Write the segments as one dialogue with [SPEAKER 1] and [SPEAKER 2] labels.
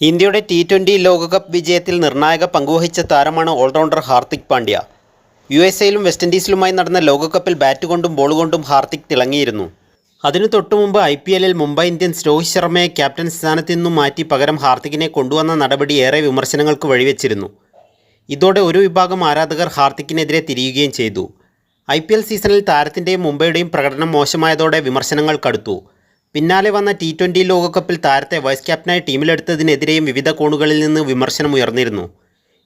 [SPEAKER 1] ഇന്ത്യയുടെ T twenty ലോകകപ്പ് വിജയത്തിൽ നിർണായക പങ്കുവഹിച്ച താരമാണ് allrounder Hardik Pandya. U S എയിലും west ഇൻഡീസിലുമായി നടന്ന ലോകകപ്പിൽ ബാറ്റ് കൊണ്ടും ബോൾ കൊണ്ടും ഹാർദിക് തിളങ്ങിയിരുന്നു. അതിനു തൊട്ടുമുമ്പ് ഐ പി എല്ലിൽ മുംബൈ ഇന്ത്യൻസ് രോഹിത് ശർമ്മയെ ക്യാപ്റ്റൻ സ്ഥാനത്ത് നിന്നും മാറ്റി പകരം ഹാർദിക്കിനെ കൊണ്ടുവന്ന നടപടി ഏറെ വിമർശനങ്ങൾക്ക് വഴിവെച്ചിരുന്നു. ഇതോടെ ഒരു വിഭാഗം ആരാധകർ ഹാർദിക്കിനെതിരെ തിരിയുകയും ചെയ്തു. ഐ സീസണിൽ താരത്തിന്റെയും മുംബൈയുടെയും പ്രകടനം മോശമായതോടെ വിമർശനങ്ങൾ കടുത്തു. പിന്നാലെ വന്ന ടി ട്വന്റി ലോകകപ്പിൽ താരത്തെ വൈസ് ക്യാപ്റ്റനായി ടീമിലെടുത്തതിനെതിരെയും വിവിധ കോണുകളിൽ നിന്ന് വിമർശനം ഉയർന്നിരുന്നു.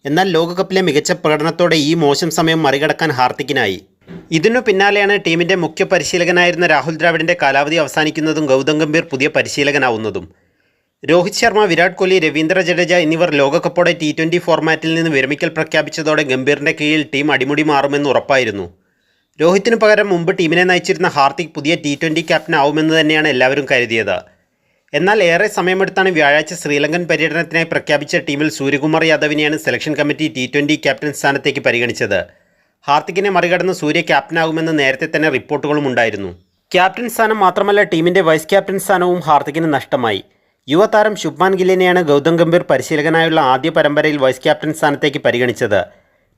[SPEAKER 1] എന്നാൽ ലോകകപ്പിലെ മികച്ച പ്രകടനത്തോടെ ഈ മോശം സമയം മറികടക്കാൻ ഹാർദിക്കിനായി. ഇതിനു പിന്നാലെയാണ് ടീമിന്റെ മുഖ്യ പരിശീലകനായിരുന്ന രാഹുൽ ദ്രാവിഡിന്റെ കാലാവധി അവസാനിക്കുന്നതും ഗൗതം ഗംഭീർ പുതിയ പരിശീലകനാവുന്നതും. രോഹിത് ശർമ്മ വിരാട് കോഹ്ലി രവീന്ദ്ര ജഡേജ എന്നിവർ ലോകകപ്പോടെ ടി ട്വന്റി ഫോർമാറ്റിൽ നിന്ന് വിരമിക്കൽ പ്രഖ്യാപിച്ചതോടെ ഗംഭീറിന്റെ കീഴിൽ ടീം അടിമുടി മാറുമെന്ന് ഉറപ്പായിരുന്നു. രോഹിത്തിനു പകരം മുമ്പ് ടീമിനെ നയിച്ചിരുന്ന ഹാർദിക് പുതിയ ടി ട്വന്റി ക്യാപ്റ്റൻ ആവുമെന്ന് തന്നെയാണ് എല്ലാവരും കരുതിയത്. എന്നാൽ ഏറെ സമയമെടുത്താണ് വ്യാഴാഴ്ച ശ്രീലങ്കൻ പര്യടനത്തിനായി പ്രഖ്യാപിച്ച ടീമിൽ Suryakumar യാദവിനെയാണ് selection committee T twenty captain സ്ഥാനത്തേക്ക് പരിഗണിച്ചത്. ഹാർദിക്കിനെ മറികടന്ന് സൂര്യ ക്യാപ്റ്റനാകുമെന്ന് നേരത്തെ തന്നെ റിപ്പോർട്ടുകളും ഉണ്ടായിരുന്നു. ക്യാപ്റ്റൻ സ്ഥാനം മാത്രമല്ല ടീമിന്റെ വൈസ് ക്യാപ്റ്റൻ സ്ഥാനവും ഹാർദിക്കിന് നഷ്ടമായി. യുവതാരം ശുഭ്മാൻ ഗില്ലിനെയാണ് ഗൗതം ഗംഭീർ പരിശീലകനായുള്ള ആദ്യ പരമ്പരയിൽ വൈസ് ക്യാപ്റ്റൻ സ്ഥാനത്തേക്ക് പരിഗണിച്ചത്.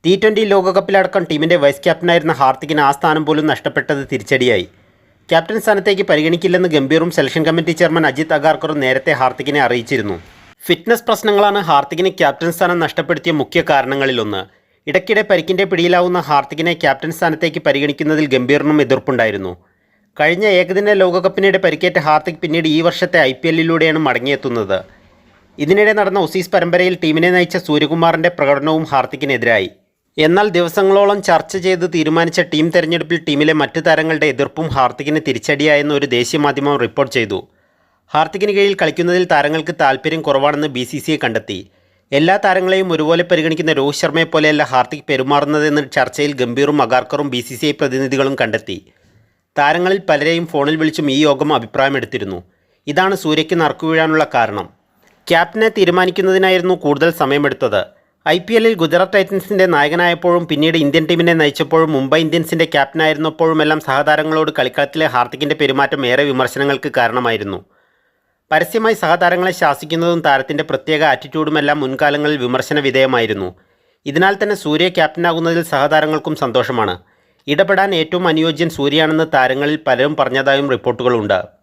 [SPEAKER 1] ടി ട്വന്റി ലോകകപ്പിലടക്കം ടീമിന്റെ വൈസ് ക്യാപ്റ്റനായിരുന്ന ഹാർദിക്കിന് ആ സ്ഥാനം പോലും നഷ്ടപ്പെട്ടത് തിരിച്ചടിയായി. ക്യാപ്റ്റൻ സ്ഥാനത്തേക്ക് പരിഗണിക്കില്ലെന്ന് ഗംഭീറും സെലക്ഷൻ കമ്മിറ്റി ചെയർമാൻ അജിത് അഗാർക്കറും നേരത്തെ ഹാർദിക്കിനെ അറിയിച്ചിരുന്നു. ഫിറ്റ്നസ് പ്രശ്നങ്ങളാണ് ഹാർദിക്കിന് ക്യാപ്റ്റൻ സ്ഥാനം നഷ്ടപ്പെടുത്തിയ മുഖ്യ കാരണങ്ങളിലൊന്ന്. ഇടയ്ക്കിടെ പരിക്കിന്റെ പിടിയിലാവുന്ന ഹാർദിക്കിനെ ക്യാപ്റ്റൻ സ്ഥാനത്തേക്ക് പരിഗണിക്കുന്നതിൽ ഗംഭീറിനും എതിർപ്പുണ്ടായിരുന്നു. കഴിഞ്ഞ ഏകദിന ലോകകപ്പിനിടെ പരിക്കേറ്റ ഹാർദിക് പിന്നീട് ഈ വർഷത്തെ ഐ പി എല്ലിലൂടെയാണ് മടങ്ങിയെത്തുന്നത്. ഇതിനിടെ നടന്ന ഒസീസ് പരമ്പരയിൽ ടീമിനെ നയിച്ച സൂര്യകുമാറിന്റെ പ്രകടനവും ഹാർദിക്കിനെതിരായി. എന്നാൽ ദിവസങ്ങളോളം ചർച്ച ചെയ്ത് തീരുമാനിച്ച ടീം തെരഞ്ഞെടുപ്പിൽ ടീമിലെ മറ്റു താരങ്ങളുടെ എതിർപ്പും ഹാർദിക്കിന് തിരിച്ചടിയായെന്ന് ഒരു ദേശീയ മാധ്യമം റിപ്പോർട്ട് ചെയ്തു. ഹാർദിക്കിന് കീഴിൽ കളിക്കുന്നതിൽ താരങ്ങൾക്ക് താല്പര്യം കുറവാണെന്ന് ബി സി കണ്ടെത്തി. എല്ലാ താരങ്ങളെയും ഒരുപോലെ പരിഗണിക്കുന്ന രോഹിത് ശർമ്മയെ പോലെയല്ല ഹാർദിക് പെരുമാറുന്നതെന്ന് ചർച്ചയിൽ ഗംഭീറും അഗാർക്കറും ബി സി സി ഐ പ്രതിനിധികളും കണ്ടെത്തി. താരങ്ങളിൽ പലരെയും ഫോണിൽ വിളിച്ചും ഈ യോഗം അഭിപ്രായമെടുത്തിരുന്നു. ഇതാണ് സൂര്യയ്ക്ക് നറുക്കുവീഴാനുള്ള കാരണം. ക്യാപ്റ്റനെ തീരുമാനിക്കുന്നതിനായിരുന്നു കൂടുതൽ സമയമെടുത്തത്. ഐ പി എല്ലിൽ ഗുജറാത്ത് ടൈറ്റൻസിന്റെ നായകനായപ്പോഴും പിന്നീട് ഇന്ത്യൻ ടീമിനെ നയിച്ചപ്പോഴും മുംബൈ ഇന്ത്യൻസിന്റെ ക്യാപ്റ്റനായിരുന്നപ്പോഴുമെല്ലാം സഹതാരങ്ങളോട് കളിക്കളത്തിലെ ഹാർദിക്കിന്റെ പെരുമാറ്റം ഏറെ വിമർശനങ്ങൾക്ക് കാരണമായിരുന്നു. പരസ്യമായി സഹതാരങ്ങളെ ശാസിക്കുന്നതും താരത്തിന്റെ പ്രത്യേക ആറ്റിറ്റ്യൂഡുമെല്ലാം മുൻകാലങ്ങളിൽ വിമർശന വിധേയമായിരുന്നു. ഇതിനാൽ തന്നെ സൂര്യ ക്യാപ്റ്റനാകുന്നതിൽ സഹതാരങ്ങൾക്കും സന്തോഷമാണ്. ഇടപെടാൻ ഏറ്റവും അനുയോജ്യൻ സൂര്യയാണെന്ന് താരങ്ങളിൽ പലരും പറഞ്ഞതായും റിപ്പോർട്ടുകളുണ്ട്.